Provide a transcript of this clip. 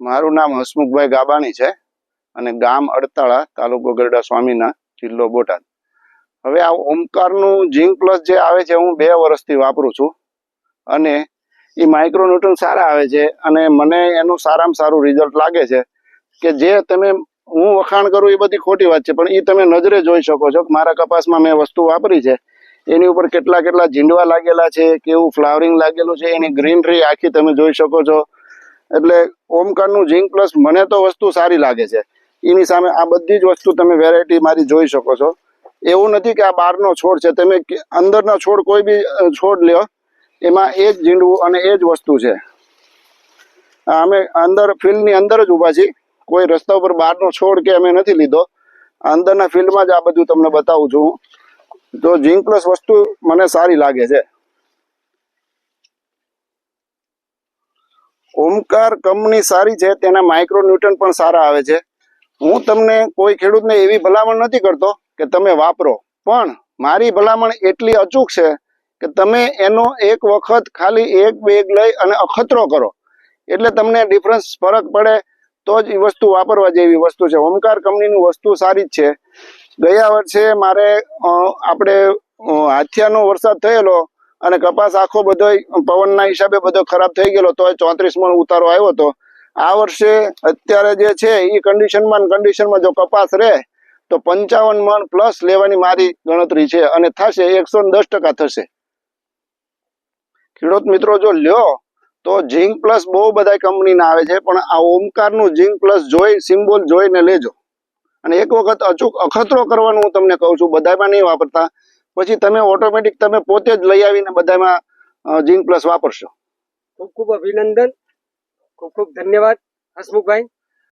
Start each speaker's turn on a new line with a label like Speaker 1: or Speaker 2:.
Speaker 1: મારું નામ હસમુખભાઈ ગાબાણી છે અને ગામ અડતાળા, તાલુકો ગરડા સ્વામીના જિલ્લો બોટાદ. હવે આ ઓમકારનું ઝીંક પ્લસ જે આવે છે, હું બે વર્ષથી વાપરું છું અને એ માઇક્રોન્યુટ્રન સારા આવે છે અને મને એનું સારામાં સારું રિઝલ્ટ લાગે છે કે જે તમે હું વખાણ કરું એ બધી ખોટી વાત છે, પણ એ તમે નજરે જોઈ શકો છો મારા કપાસમાં મેં વસ્તુ વાપરી છે. એની ઉપર કેટલા કેટલા ઝીંડવા લાગેલા છે, કેવું ફ્લાવરિંગ લાગેલું છે, એની ગ્રીનરી આખી તમે જોઈ શકો છો. એટલે ઓમકારનું ઝીંક પ્લસ મને તો વસ્તુ સારી લાગે છે. એની સામે આ બધી જ વસ્તુ તમે વેરાયટી મારી જોઈ શકો છો. એવું નથી કે આ બહારનો છોડ છે. તમે અંદરનો છોડ કોઈ બી છોડ લ્યો, એમાં એ જ ઝીંડવું અને એ જ વસ્તુ છે. અમે અંદર, ફિલ્ડની અંદર જ ઊભા છીએ. કોઈ રસ્તા ઉપર બહારનો છોડ કે અમે નથી લીધો. અંદરના ફિલ્ડમાં જ આ બધું તમને બતાવું છું તો ઝીંક પ્લસ વસ્તુ મને સારી લાગે છે. ઓમકાર કંપની સારી છે, તેના માઇક્રોન્યુટન પણ સારા આવે છે. હું તમને કોઈ ખેડૂતને એવી ભલામણ નથી કરતો કે તમે વાપરો. પણ મારી ભલામણ એટલી અચૂક છે કે તમે એનો એક વખત ખાલી એક બેગ લઈ અને અખતરો કરો. એટલે તમને ડિફરન્સ ફરક પડે તો જ એ વસ્તુ વાપરવા જેવી વસ્તુ છે. ઓમકાર કંપનીની વસ્તુ સારી જ છે. ગયા વર્ષે મારે આપણે હાથિયાનો વરસાદ થયેલો અને કપાસ આખો બધો પવનના હિસાબે બધો ખરાબ થઈ ગયેલો તો ચોત્રીસ મણ ઉતારો આવ્યો હતો આ વર્ષે અત્યારે જે છે એ કન્ડિશનમાં કન્ડિશનમાં જો કપાસ રહે, તો પંચાવન મણ પ્લસ લેવાની મારી ગણતરી છે અને થશે એકસો દસ ટકા થશે. ખેડૂત મિત્રો જો લ્યો, તો ઝીંક પ્લસ બહુ બધા કંપનીના આવે છે, પણ આ ઓમકારનું ઝીંક પ્લસ જોઈ સિમ્બોલ જોઈને લેજો. અને એક વખત અચૂક અખતરો કરવાનું હું તમને કહું છું બધામાં નહીં વાપરતા. પછી તમે ઓટોમેટિક તમે પોતે જ લઈ આવીને બધામાં ઝીંક પ્લસ વાપરશો.
Speaker 2: ખૂબ ખૂબ અભિનંદન. ખૂબ ખૂબ ધન્યવાદ. હસમુખભાઈ.